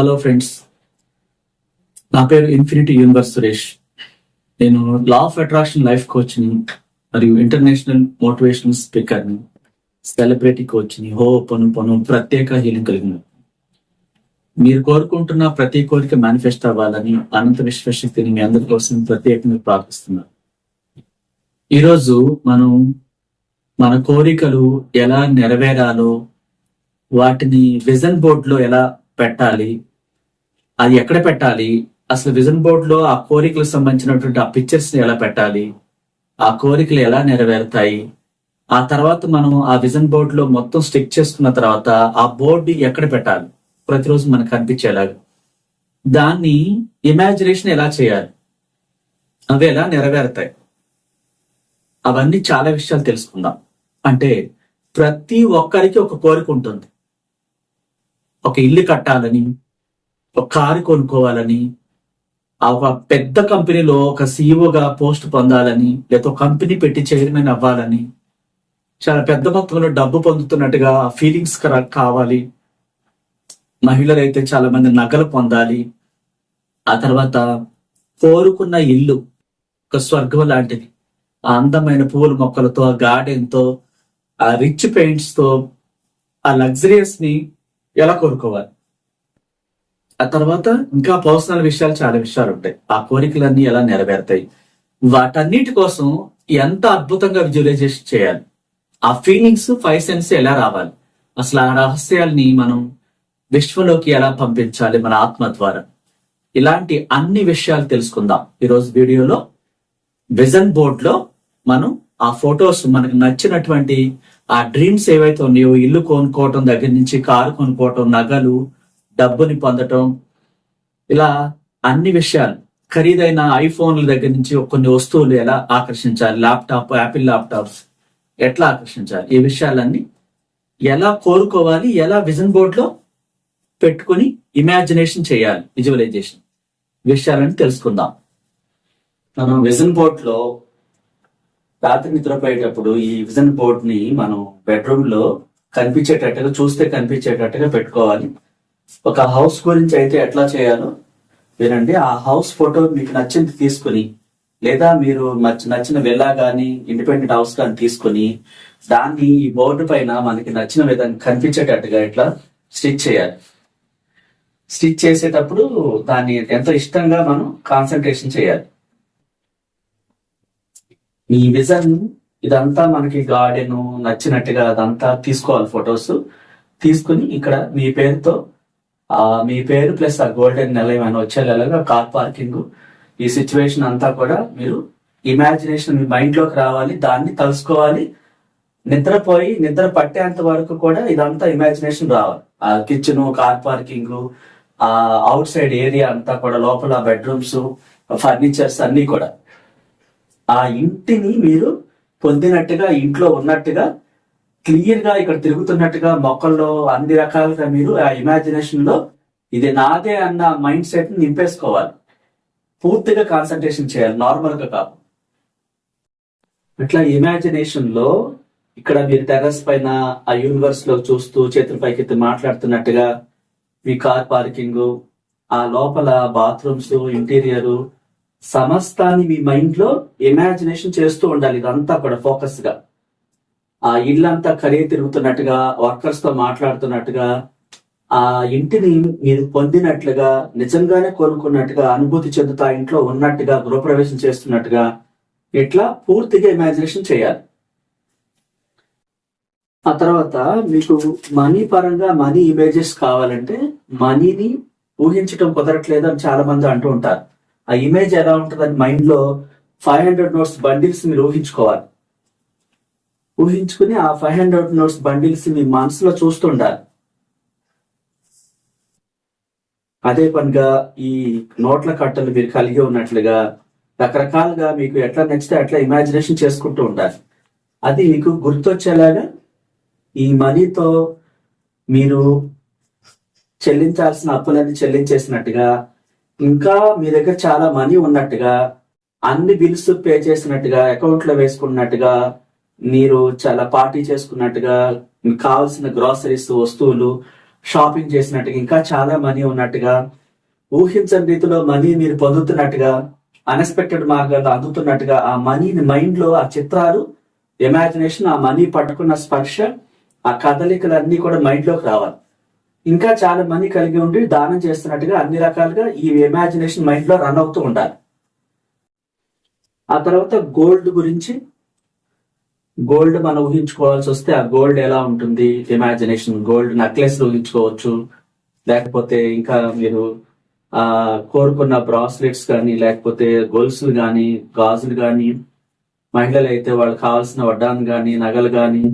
Hello friends నా పేరు infinity universe Suresh. నేను లా ఆఫ్ అట్రాక్షన్ లైఫ్ కోచ్ని మరియు ఇంటర్నేషనల్ మోటివేషనల్ స్పీకర్ని సెలబ్రిటీ కోచ్ని హో పను పను ప్రత్యేక హీలింగ్ కలిగిన మీరు కోరుకుంటున్న ప్రతి కోరిక మేనిఫెస్ట్ అవ్వాలని అనంత విశ్వశక్తిని మీ అందరి కోసం ప్రత్యేకంగా ప్రార్థిస్తున్నాను. ఈరోజు మనం మన కోరికలు ఎలా నెరవేరాలో వాటిని విజన్ బోర్డులో ఎలా పెట్టాలి అది ఎక్కడ పెట్టాలి? అసలు విజన్ బోర్డ్లో ఆ కోరికలకు సంబంధించినటువంటి ఆ పిక్చర్స్ని ఎలా పెట్టాలి? ఆ కోరికలు ఎలా నెరవేరుతాయి? ఆ తర్వాత మనం ఆ విజన్ బోర్డ్లో మొత్తం స్టిక్ చేసుకున్న తర్వాత ఆ బోర్డు ఎక్కడ పెట్టాలి? ప్రతిరోజు మనకు కనిపించేలాగా దాన్ని ఇమాజినేషన్ ఎలా చేయాలి? అవి ఎలా నెరవేరుతాయి? అవన్నీ చాలా విషయాలు తెలుసుకుందాం. అంటే ప్రతి ఒక్కరికి ఒక కోరిక ఉంటుంది. ఒక ఇల్లు కట్టాలని ఒక కారు కొనుక్కోవాలని ఆ ఒక పెద్ద కంపెనీలో ఒక సీఈఓగా పోస్ట్ పొందాలని లేదా కంపెనీ పెట్టి చైర్మన్ అవ్వాలని చాలా పెద్ద మొత్తంలో డబ్బు పొందుతున్నట్టుగా ఫీలింగ్స్ కావాలి. మహిళలు అయితే చాలా మంది నగలు పొందాలి. ఆ తర్వాత కోరుకున్న ఇల్లు ఒక స్వర్గం లాంటిది. ఆ అందమైన పూల మొక్కలతో ఆ గార్డెన్తో ఆ రిచ్ పెయింట్స్తో ఆ లగ్జరీస్ని ఎలా కోరుకోవాలి? ఆ తర్వాత ఇంకా పర్సనల్ విషయాలు చాలా విషయాలు ఉంటాయి. ఆ కోరికలన్నీ ఎలా నెరవేరుతాయి? వాటన్నిటి కోసం ఎంత అద్భుతంగా విజువలైజేషన్ చేయాలి? ఆ ఫీలింగ్స్ ఫైవ్ సెన్స్ ఎలా రావాలి? అసలు ఆ రహస్యాల్ని మనం విశ్వంలోకి ఎలా పంపించాలి మన ఆత్మ ద్వారా? ఇలాంటి అన్ని విషయాలు తెలుసుకుందాం. ఈరోజు వీడియోలో విజన్ బోర్డ్లో మనం ఆ ఫొటోస్ మనకు నచ్చినటువంటి ఆ డ్రీమ్స్ ఏవైతే ఉన్నాయో ఇల్లు కొనుక్కోవటం దగ్గర నుంచి కారు కొనుక్కోవటం నగలు డబ్బుని పొందటం ఇలా అన్ని విషయాలు. ఖరీదైన ఐఫోన్ల దగ్గర నుంచి కొన్ని వస్తువులు ఎలా ఆకర్షించాలి? ల్యాప్టాప్ యాపిల్ ల్యాప్టాప్స్ ఎట్లా ఆకర్షించాలి? ఈ విషయాలన్నీ ఎలా కోరుకోవాలి? ఎలా విజన్ బోర్డ్లో పెట్టుకుని ఇమాజినేషన్ చేయాలి? విజువలైజేషన్ విషయాలని తెలుసుకుందాం. మనం విజన్ బోర్డ్లో రాత్రి నిద్రపోయేటప్పుడు ఈ విజన్ బోర్డ్ని మనం బెడ్రూమ్లో కనిపించేటట్టుగా చూస్తే కనిపించేటట్టుగా పెట్టుకోవాలి. ఒక హౌస్ గురించి అయితే ఎట్లా చేయాలో వినండి. ఆ హౌస్ ఫోటో మీకు నచ్చింది తీసుకుని లేదా మీరు నచ్చిన విల్లా కానీ ఇండిపెండెంట్ హౌస్ కానీ తీసుకుని దాన్ని ఈ బోర్డు పైన మనకి నచ్చిన విధంగా కనిపించేటట్టుగా ఇట్లా స్టిచ్ చేయాలి. స్టిచ్ చేసేటప్పుడు దాన్ని ఎంతో ఇష్టంగా మనం కాన్సన్ట్రేషన్ చేయాలి. మీ విజన్ ఇదంతా మనకి గార్డెన్ నచ్చినట్టుగా అదంతా తీసుకోవాలి ఫొటోస్. తీసుకుని ఇక్కడ మీ పేరుతో మీ పేరు ప్లస్ ఆ గోల్డెన్ నెల ఏమైనా వచ్చేలాగా కార్ పార్కింగ్. ఈ సిచ్యువేషన్ అంతా కూడా మీరు ఇమాజినేషన్ మీ మైండ్లోకి రావాలి దాన్ని తలుసుకోవాలి. నిద్రపోయి నిద్ర పట్టేంత వరకు కూడా ఇదంతా ఇమాజినేషన్ రావాలి. ఆ కిచెన్ కార్ పార్కింగ్ ఆ అవుట్ సైడ్ ఏరియా అంతా కూడా లోపల బెడ్రూమ్స్ ఫర్నిచర్స్ అన్ని కూడా. ఆ ఇంటిని మీరు పొందినట్టుగా ఇంట్లో ఉన్నట్టుగా క్లియర్గా ఇక్కడ తిరుగుతున్నట్టుగా మొక్కల్లో అన్ని రకాలుగా మీరు ఆ ఇమాజినేషన్లో ఇది నాదే అన్న మైండ్ సెట్ని నింపేసుకోవాలి. పూర్తిగా కాన్సన్ట్రేషన్ చేయాలి నార్మల్గా కాదు. ఇట్లా ఇమాజినేషన్లో ఇక్కడ మీరు టెర్రస్ పైన ఆ యూనివర్స్లో చూస్తూ చేతుల పైకి మాట్లాడుతున్నట్టుగా మీ కార్ పార్కింగ్ ఆ లోపల బాత్రూమ్స్ ఇంటీరియర్ సమస్తాన్ని మీ మైండ్లో ఇమాజినేషన్ చేస్తూ ఉండాలి. ఇదంతా కూడా ఫోకస్గా. ఆ ఇల్లంతా ఖరీదు తిరుగుతున్నట్టుగా వర్కర్స్తో మాట్లాడుతున్నట్టుగా ఆ ఇంటిని మీరు పొందినట్లుగా నిజంగానే కోరుకున్నట్టుగా అనుభూతి చెందుతా ఇంట్లో ఉన్నట్టుగా గృహప్రవేశం చేస్తున్నట్టుగా ఇట్లా పూర్తిగా ఇమాజినేషన్ చేయాలి. ఆ తర్వాత మీకు మనీ పరంగా మనీ ఇమేజెస్ కావాలంటే మనీని ఊహించడం కుదరట్లేదు అని చాలా మంది అంటూ ఉంటారు. ఆ ఇమేజ్ ఎలా ఉంటుందని మైండ్లో ఫైవ్ హండ్రెడ్ నోట్స్ బండిల్స్ మీరు ఊహించుకోవాలి. ఊహించుకుని ఆ ఫైవ్ హండ్రెడ్ నోట్స్ బండిల్స్ మీ మనసులో చూస్తుండాలి. అదే పనిగా ఈ నోట్ల కట్టలు మీరు కలిగి ఉన్నట్లుగా రకరకాలుగా మీకు ఎట్లా నచ్చితే అట్లా ఇమాజినేషన్ చేసుకుంటూ ఉండాలి. అది మీకు గుర్తొచ్చేలాగా ఈ మనీతో మీరు చెల్లించాల్సిన అప్పులన్నీ చెల్లించేసినట్టుగా ఇంకా మీ దగ్గర చాలా మనీ ఉన్నట్టుగా అన్ని బిల్స్ పే చేసినట్టుగా అకౌంట్లో వేసుకున్నట్టుగా మీరు చాలా పార్టీ చేసుకున్నట్టుగా మీకు కావాల్సిన గ్రాసరీస్ వస్తువులు షాపింగ్ చేసినట్టుగా ఇంకా చాలా మనీ ఉన్నట్టుగా ఊహించని రీతిలో మనీ మీరు పొందుతున్నట్టుగా అన్ఎక్స్పెక్టెడ్ మార్గాల్లో అందుతున్నట్టుగా ఆ మనీని మైండ్లో ఆ చిత్రాలు ఇమాజినేషన్ ఆ మనీ పట్టుకున్న స్పర్శ ఆ కదలికలన్నీ కూడా మైండ్లోకి రావాలి. ఇంకా చాలా మనీ కలిగి ఉండి దానం చేస్తున్నట్టుగా అన్ని రకాలుగా ఈ ఇమాజినేషన్ మైండ్లో రన్ అవుతూ ఉండాలి. ఆ తర్వాత గోల్డ్ గురించి గోల్డ్ మనం ఊహించుకోవాల్సి వస్తే ఆ గోల్డ్ ఎలా ఉంటుంది? ఇమాజినేషన్ గోల్డ్ నెక్లెస్ ఊహించుకోవచ్చు. లేకపోతే ఇంకా మీరు ఆ కోరుకున్న బ్రాస్లెట్స్ కానీ లేకపోతే గొలుసులు కానీ గాజులు కానీ మహిళలు అయితే వాళ్ళకి కావాల్సిన వడ్డాన్ కానీ నగలు కానీ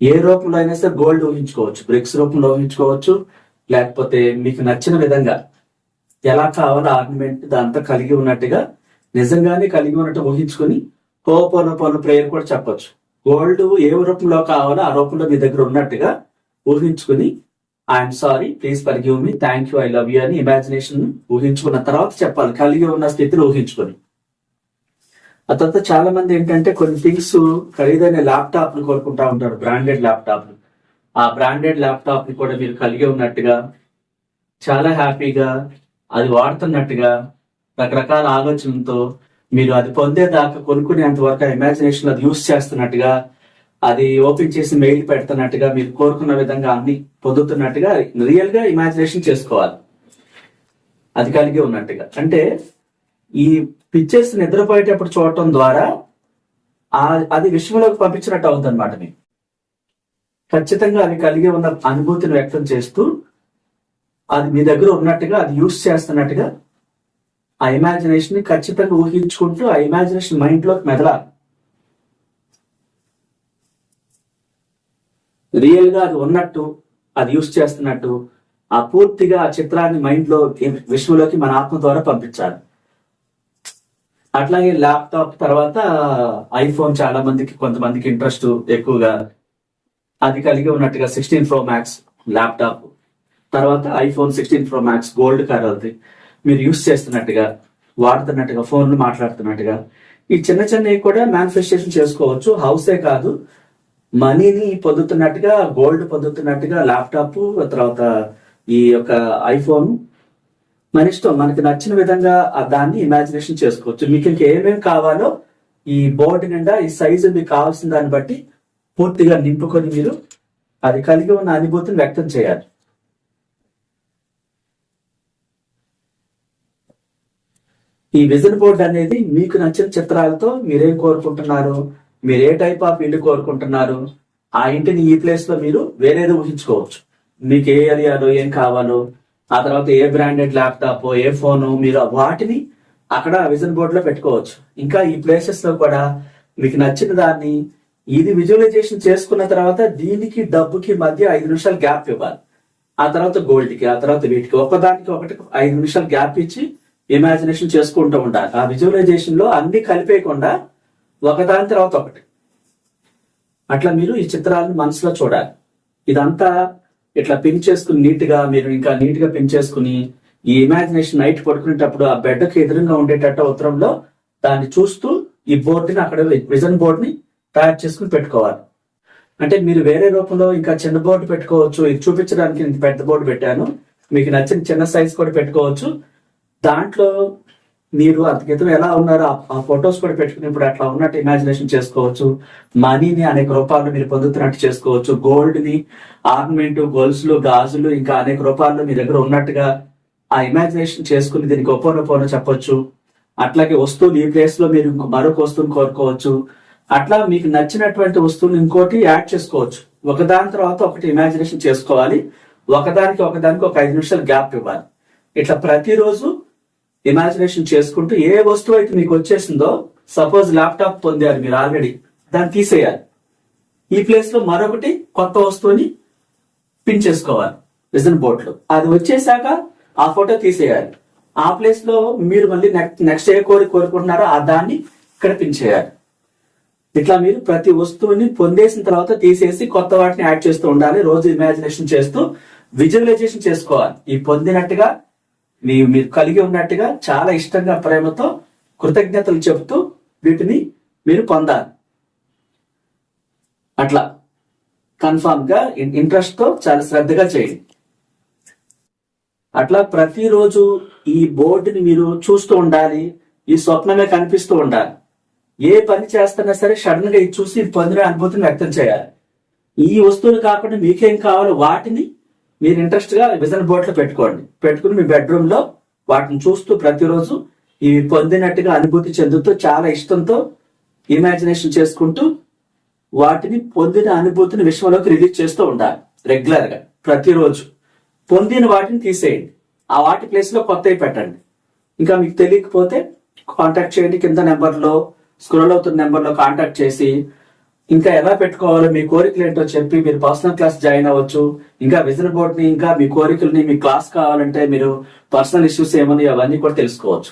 ఏ రూపంలో అయినా సరే గోల్డ్ ఊహించుకోవచ్చు. బ్రిక్స్ రూపంలో ఊహించుకోవచ్చు. లేకపోతే మీకు నచ్చిన విధంగా ఎలా కావాలో ఆర్నమెంట్ దాంతో కలిగి ఉన్నట్టుగా నిజంగానే కలిగి ఉన్నట్టు ఊహించుకొని హోపోన పోన ప్రేయర్ కూడా చెప్పొచ్చు. గోల్డ్ ఏ రూపంలో కావాలో ఆ రూపంలో మీ దగ్గర ఉన్నట్టుగా ఊహించుకుని I'm sorry please forgive me thank you I love you అని ఇమాజినేషన్ ఊహించుకున్న తర్వాత చెప్పాలి. కలిగి ఉన్న స్థితిలో ఊహించుకొని. ఆ తర్వాత చాలా మంది ఏంటంటే కొన్ని థింగ్స్ ఖరీదైన ల్యాప్టాప్ని కోరుకుంటా ఉంటారు బ్రాండెడ్ ల్యాప్టాప్ ఆ బ్రాండెడ్ ల్యాప్టాప్ని కూడా మీరు కలిగి ఉన్నట్టుగా చాలా హ్యాపీగా అది వాడుతున్నట్టుగా రకరకాల ఆలోచనలతో మీరు అది పొందేదాకా కొనుక్కునేంత వరకు ఇమాజినేషన్ అది యూస్ చేస్తున్నట్టుగా అది ఓపెన్ చేసి మెయిల్ పెడుతున్నట్టుగా మీరు కోరుకున్న విధంగా అన్ని పొందుతున్నట్టుగా రియల్గా ఇమాజినేషన్ చేసుకోవాలి. అది కలిగి ఉన్నట్టుగా. అంటే ఈ పిక్చర్స్ నిద్రపోయేటప్పుడు చూడటం ద్వారా ఆ- అది విశ్వంలోకి పంపించినట్టు అవుతుంది అనమాట మీకు. ఖచ్చితంగా అది కలిగి ఉన్న అనుభూతిని వ్యక్తం చేస్తూ అది మీ దగ్గర ఉన్నట్టుగా అది యూస్ చేస్తున్నట్టుగా ఆ ఇమాజినేషన్ని ఖచ్చితంగా ఊహించుకుంటూ ఆ ఇమాజినేషన్ మైండ్లోకి మెదలాలి. రియల్గా అది ఉన్నట్టు అది యూస్ చేస్తున్నట్టు ఆ పూర్తిగా ఆ చిత్రాన్ని మైండ్లో విశ్వంలోకి మన ఆత్మ ద్వారా పంపించాలి. అట్లాగే ల్యాప్టాప్ తర్వాత ఐఫోన్ చాలా మందికి కొంతమందికి ఇంట్రెస్ట్ ఎక్కువగా అది కలిగి ఉన్నట్టుగా సిక్స్టీన్ ప్రో మ్యాక్స్ ల్యాప్టాప్ తర్వాత iPhone sixteen pro max gold car అది మీరు యూస్ చేస్తున్నట్టుగా వాడుతున్నట్టుగా ఫోన్లు మాట్లాడుతున్నట్టుగా ఈ చిన్న చిన్నవి కూడా మేనిఫెస్టేషన్ చేసుకోవచ్చు. హౌసే కాదు మనీని పొందుతున్నట్టుగా గోల్డ్ పొందుతున్నట్టుగా ల్యాప్టాప్ తర్వాత ఈ యొక్క ఐఫోన్ మన ఇష్టం మనకి నచ్చిన విధంగా దాన్ని ఇమాజినేషన్ చేసుకోవచ్చు. మీకు ఇంకా ఏమేమి కావాలో ఈ బోర్డు నిండా ఈ సైజు మీకు కావాల్సిన దాన్ని బట్టి పూర్తిగా నింపుకొని మీరు అది కలిగి ఉన్న అనుభూతిని వ్యక్తం చేయాలి. ఈ విజన్ బోర్డ్ అనేది మీకు నచ్చిన చిత్రాలతో మీరేం కోరుకుంటున్నారు? మీరు ఏ టైప్ ఆఫ్ ఇల్లు కోరుకుంటున్నారు? ఆ ఇంటిని ఈ ప్లేస్లో మీరు వేరేది ఊహించుకోవచ్చు. మీకు ఏ ఏరియాలో ఏం కావాలో ఆ తర్వాత ఏ బ్రాండెడ్ ల్యాప్టాప్ ఏ ఫోను మీరు వాటిని అక్కడ విజన్ బోర్డు లో పెట్టుకోవచ్చు. ఇంకా ఈ ప్లేసెస్లో కూడా మీకు నచ్చిన దాన్ని ఇది విజువలైజేషన్ చేసుకున్న తర్వాత దీనికి డబ్బుకి మధ్య ఐదు నిమిషాలు గ్యాప్ ఇవ్వాలి. ఆ తర్వాత గోల్డ్కి ఆ తర్వాత వీటికి ఒకదానికి ఒకటి ఐదు నిమిషాలు గ్యాప్ ఇచ్చి ఇమాజినేషన్ చేసుకుంటూ ఉండాలి ఆ విజువలైజేషన్లో అన్ని కలిపేయకుండా ఒకదాని తర్వాత ఒకటి. అట్లా మీరు ఈ చిత్రాలను మనసులో చూడాలి. ఇదంతా ఇట్లా పిన్ చేసుకుని నీట్గా మీరు ఇంకా నీట్గా పిన్ చేసుకుని ఈ ఇమాజినేషన్ నైట్ పడుకునేటప్పుడు ఆ బెడ్కి ఎదురుగా ఉండేటట్టు ఉత్తరంలో దాన్ని చూస్తూ ఈ బోర్డుని అక్కడ విజన్ బోర్డుని తయారు చేసుకుని పెట్టుకోవాలి. అంటే మీరు వేరే రూపంలో ఇంకా చిన్న బోర్డు పెట్టుకోవచ్చు. ఇది చూపించడానికి నేను పెద్ద బోర్డు పెట్టాను. మీకు నచ్చిన చిన్న సైజ్ కూడా పెట్టుకోవచ్చు. దాంట్లో మీరు అంతకితం ఎలా ఉన్నారో? ఆ- ఫొటోస్ కూడా పెట్టుకున్నప్పుడు అట్లా ఉన్నట్టు ఇమాజినేషన్ చేసుకోవచ్చు. మనీని అనేక రూపాల్లో మీరు పొందుతున్నట్టు చేసుకోవచ్చు. గోల్డ్ని ఆర్నమెంట్ గొలుసులు గాజులు ఇంకా అనేక రూపాల్లో మీ దగ్గర ఉన్నట్టుగా ఆ ఇమాజినేషన్ చేసుకుని దీనికి ఒప్పోనొప్పోనో చెప్పొచ్చు. అట్లాగే వస్తువులు ఈ ప్లేస్లో మీరు ఇంకో మరొక వస్తువుని కోరుకోవచ్చు. అట్లా మీకు నచ్చినటువంటి వస్తువుని ఇంకోటి యాడ్ చేసుకోవచ్చు. ఒకదాని తర్వాత ఒకటి ఇమాజినేషన్ చేసుకోవాలి. ఒకదానికి ఒకదానికి ఒక ఐదు నిమిషాలు గ్యాప్ ఇవ్వాలి. ఇట్లా ప్రతిరోజు ఇమాజినేషన్ చేసుకుంటూ ఏ వస్తువు అయితే మీకు వచ్చేసిందో సపోజ్ ల్యాప్టాప్ పొందారు మీరు ఆల్రెడీ దాన్ని తీసేయాలి. ఈ ప్లేస్లో మరొకటి కొత్త వస్తువుని పిన్ చేసుకోవాలి విజన్ బోర్డ్లో అది వచ్చేసాక ఆ ఫోటో తీసేయాలి. ఆ ప్లేస్లో మీరు మళ్ళీ నెక్స్ట్ నెక్స్ట్ ఏ కోరి కోరుకుంటున్నారో ఆ దాన్ని ఇక్కడ పిన్ చేయాలి. ఇట్లా మీరు ప్రతి వస్తువుని పొందేసిన తర్వాత తీసేసి కొత్త వాటిని యాడ్ చేస్తూ ఉండాలి. రోజు ఇమాజినేషన్ చేస్తూ విజువలైజేషన్ చేసుకోవాలి. ఈ పొందినట్టుగా నీవు మీరు కలిగి ఉన్నట్టుగా చాలా ఇష్టంగా ప్రేమతో కృతజ్ఞతలు చెబుతూ వీటిని మీరు పొందాలి. అట్లా కన్ఫామ్గా ఇంట్రెస్ట్తో చాలా శ్రద్ధగా చేయండి. అట్లా ప్రతిరోజు ఈ బోర్డుని మీరు చూస్తూ ఉండాలి ఈ స్వప్నమే కనిపిస్తూ ఉండాలి. ఏ పని చేస్తున్నా సరే సడన్గా ఇది చూసి పొందిన అనుభూతిని వ్యక్తం చేయాలి. ఈ వస్తువులు కాకుండా మీకేం కావాలో వాటిని మీరు ఇంట్రెస్ట్గా విజన్ బోర్డ్లో పెట్టుకోండి. పెట్టుకుని మీ బెడ్రూమ్లో వాటిని చూస్తూ ప్రతిరోజు ఇవి పొందినట్టుగా అనుభూతి చెందుతూ చాలా ఇష్టంతో ఇమాజినేషన్ చేసుకుంటూ వాటిని పొందిన అనుభూతిని విశ్వంలోకి రిలీజ్ చేస్తూ ఉండాలి రెగ్యులర్గా ప్రతిరోజు. పొందిన వాటిని తీసేయండి. ఆ వాటి ప్లేస్లో కొత్తవి పెట్టండి. ఇంకా మీకు తెలియకపోతే కాంటాక్ట్ చేయండి. కింద నెంబర్లో స్క్రోల్ అవుతున్న నెంబర్లో కాంటాక్ట్ చేసి ఇంకా ఎలా పెట్టుకోవాలో మీ కోరికలు ఏంటో చెప్పి మీరు పర్సనల్ క్లాస్ జాయిన్ అవ్వచ్చు. ఇంకా విజన్ బోర్డ్ని ఇంకా మీ కోరికల్ని మీ క్లాస్ కావాలంటే మీరు పర్సనల్ ఇష్యూస్ ఏమని అవన్నీ కూడా తెలుసుకోవచ్చు.